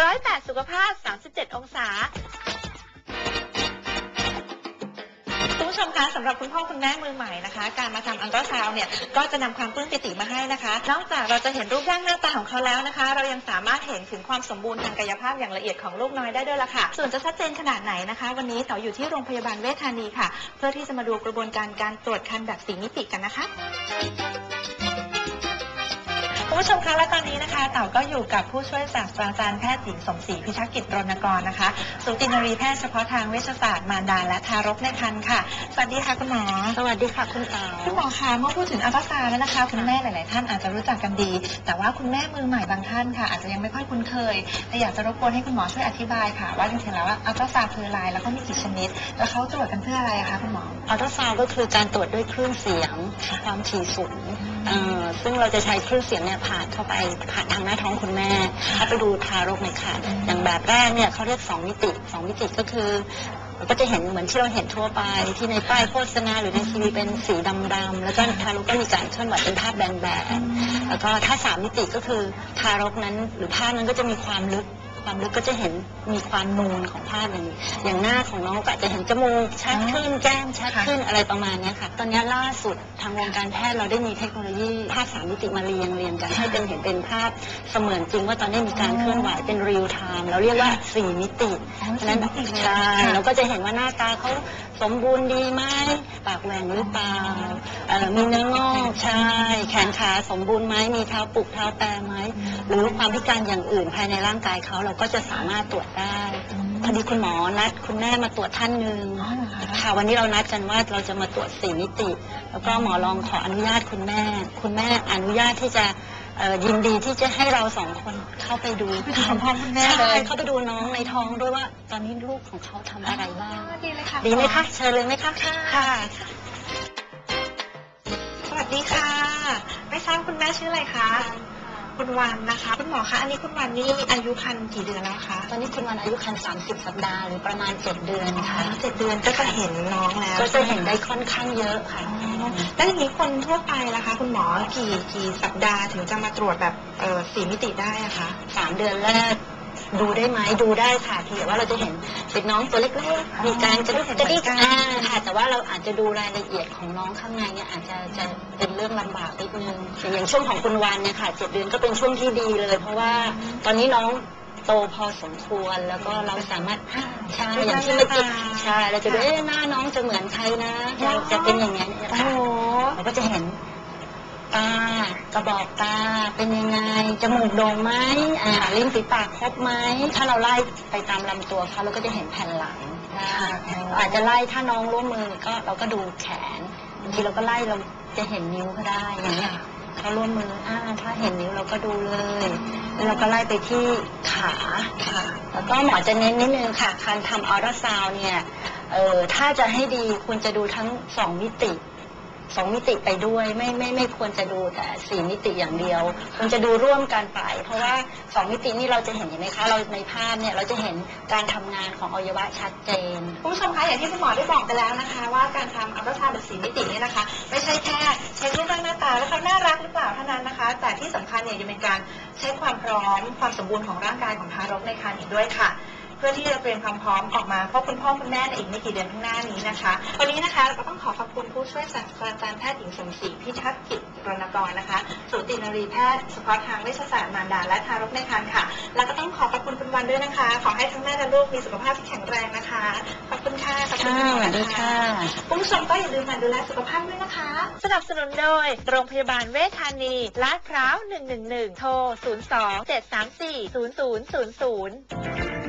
ร้อยแปดสุขภาพ 37 องศาคุณผู้ชมคะสำหรับคุณพ่อคุณแม่มือใหม่นะคะ การมาทำอัลตราซาวน์เนี่ยก็จะนำความปลื้มปิติมาให้นะคะ นอกจากเราจะเห็นรูปร่างหน้าตาของเขาแล้วนะคะ เรายังสามารถเห็นถึงความสมบูรณ์ทางกายภาพอย่างละเอียดของลูกน้อยได้ด้วยล่ะค่ะ ส่วนจะชัดเจนขนาดไหนนะคะ วันนี้เต๋ออยู่ที่โรงพยาบาลเวชธานีค่ะ เพื่อที่จะมาดูกระบวนการการตรวจคันแบบสีมิติกันนะคะ คุณผู้ชมคะและตอนนี้นะคะเต่าก็อยู่กับผู้ช่วยศาสตราจารย์แพทย์หญิงสมศรีพิทักษ์กิจรณกรนะคะสูตินรีแพทย์เฉพาะทางเวชศาสตร์มารดาและทารกในครรภ์ค่ะสวัสดีค่ะคุณหมอสวัสดีค่ะคุณเต๋าคุณหมอคะเมื่อพูดถึงอัลตราซาวน์แล้วนะคะคุณแม่หลาย ๆ ท่านอาจจะรู้จักกันดี แต่ว่าคุณแม่มือใหม่บางท่านค่ะ อาจจะยังไม่ค่อยคุ้นเคยแต่อยากจะรบกวนให้คุณหมอช่วยอธิบายค่ะ ว่าจริง ๆ แล้วอัลตราซาวน์คืออะไรแล้วก็มีกี่ชนิด แล้วเขาตรวจกันเพื่ออะไรอะคะคุณหมออัลตราซาวด์ก็คือการตรวจด้วยคลื่นเสียงความถี่สูงเอ่อซึ่งเราจะใช้คลื่นเสียงเนี่ยผ่านเข้าไปผ่านทางหน้าท้องคุณแม่เข้าไปดูทารกในครรภ์อย่างแบบแรกเนี่ยเขาเรียกสองมิติสองมิติก็คือก็จะเห็นเหมือนที่เราเห็นทั่วไปที่ในป้ายโฆษณาหรือในทีวีเป็นสีดำๆแล้วก็ทารกก็มีการเคลื่อนไหวเป็นภาพแบนๆแล้วก็ถ้าสามมิติก็คือทารกนั้นหรือภาพนั้นก็จะมีความลึก ความลึกก็จะเห็นมีความนูนของภาพอย่างอย่างหน้าของน้องก็อาจจะเห็นจมูกชัดขึ้นแก้มชัดขึ้นอะไรประมาณเนี้ยค่ะ ตอนนี้ล่าสุดทางวงการแพทย์เราได้มีเทคโนโลยีภาพสามมิติมาเรียงเรียงกันให้เป็นเห็นเป็นภาพเสมือนจริงว่าตอนนี้มีการเคลื่อนไหวเป็นเรียลไทม์เราเรียกว่าสี่มิติอ๋อฉะนั้นสี่มิติเลยใช่ค่ะเราก็จะเห็นว่าหน้าตาเขา สมบูรณ์ดีไหมปากแหว่งหรือเปล่าอ่อมีเนื้องอกใช่แขนขาสมบูรณ์ไหมมีเท้าปุกเท้าแปรไหมหรือความพิการอย่างอื่นภายในร่างกายเขาเราก็จะสามารถตรวจได้พอดีคุณหมอนัดคุณแม่มาตรวจท่านหนึ่งค่ะวันนี้เรานัดกันว่าเราจะมาตรวจสี่มิติ แล้วก็หมอรองขออนุญาตคุณแม่ คุณแม่อนุญาตที่จะ ยินดีที่จะให้เราสองคนเข้าไปดูไปดูพร้อมๆคุณแม่เลยใช่เข้าไปดูน้องในท้องด้วยว่า ตอนนี้ลูกของเขาทำอะไรบ้างดีเลยค่ะดีไหมคะเชิญเลยไหมคะค่ะ สวัสดีค่ะ ไม่ทราบคุณแม่ชื่ออะไรคะ คุณวันนะคะคุณหมอคะอันนี้คุณวันนี่อายุคันกี่เดือนแล้วคะตอนนี้คุณวันอายุครรภ์30 สัปดาห์หรือประมาณ 7 เดือนค่ะเจ็ดเดือนก็จะเห็นน้องแล้วก็จะเห็นได้ค่อนข้างเยอะค่ะอ๋อแล้วอย่างนี้คนทั่วไปล่ะคะ คุณหมอกี่กี่สัปดาห์ถึงจะมาตรวจแบบเอ่อสีมิติได้อะคะสามเดือนแรกดูได้ไหมดูได้ค่ะเพียงแต่ว่าเราจะเห็นเด็กน้องตัวเล็กๆมีการกระดุกกระดิกอ่าค่ะแต่ว่าเราอาจจะดูรายละเอียดของน้องข้างในเนี่ยอาจจะจะเป็นเรื่องลำบากนิดนึง อย่างช่วงของคุณวันเนี่ยค่ะเจ็ดเดือนก็เป็นช่วงที่ดีเลย เพราะว่าตอนนี้น้องโตพอสมควรแล้วก็เราสามารถใช่อย่างที่เมื่อกี้ใช่เราจะดูเอ๊ะหน้าน้องจะเหมือนใครนะจะจะเป็นอย่างนี้นโอ้ค่ะโหเราก็จะเห็นตากระบอกตาเป็นยังไงจมูกโด่งไหมอ่าลิ้นฝีปากครบไหมถ้าเราไล่ไปตามลำตัวเขาเราก็จะเห็นแผ่นหลังได้อาจจะไล่ถ้าน้องร่วมมือก็เราก็ดูแขนบางทีเราก็ไล่เราจะเห็นนิ้วก็ได้อย่างเงี้ย เขาร่วมมืออ่าถ้าเห็นนิ้วเราก็ดูเลย แล้วเราก็ไล่ไปที่ขาค่ะ แล้วก็หมอจะเน้นนิดนึงค่ะการทำอัลตราซาวน์เนี่ยเอ่อถ้าจะให้ดีคุณจะดูทั้งสองมิติสองมิติไปด้วยไม่ไม่ไม่ควรจะดูแต่สี่มิติอย่างเดียวควรจะดูร่วมกันไป เพราะว่าสองมิตินี่เราจะเห็นเห็นไหมคะ เราในภาพเนี่ยเราจะเห็นการทำงานของอวัยวะชัดเจน คุณผู้ชมคะอย่างที่คุณหมอได้บอกไปแล้วนะคะ ว่าการทำอัลตราซาวด์แบบสีมิติเนี่ยนะคะ ที่สำคัญเนี่ยยังเป็นการเช็คความพร้อมความสมบูรณ์ของร่างกายของทารกในครรภ์อีกด้วยค่ะ เพื่อที่จะเตรียมความพร้อมออกมาพบคุณพ่อคุณแม่ในอีกไม่กี่เดือนข้างหน้านี้นะคะวันนี้นะคะเราก็ต้องขอขอบคุณผู้ช่วยศาสตราจารย์แพทย์หญิงสมศรีพิทักษ์กิจรณกรนะคะสูตินรีแพทย์เฉพาะทางเวชศาสตร์มารดาและทารกในครรภ์ค่ะ แล้วก็ต้องขอขอบคุณคุณวันด้วยนะคะ ขอให้ทั้งแม่และลูกมีสุขภาพที่แข็งแรงนะคะขอบคุณค่ะขอบคุณค่ะณหมอสวัสดีนค่ะคุณผู้ชมก็อย่าลืมหมั่นดูแลสุขภาพด้วยนะคะ สนับสนุนโดย โรงพยาบาลเวชธานีลาดพร้าว 111 โทร 02 734 0000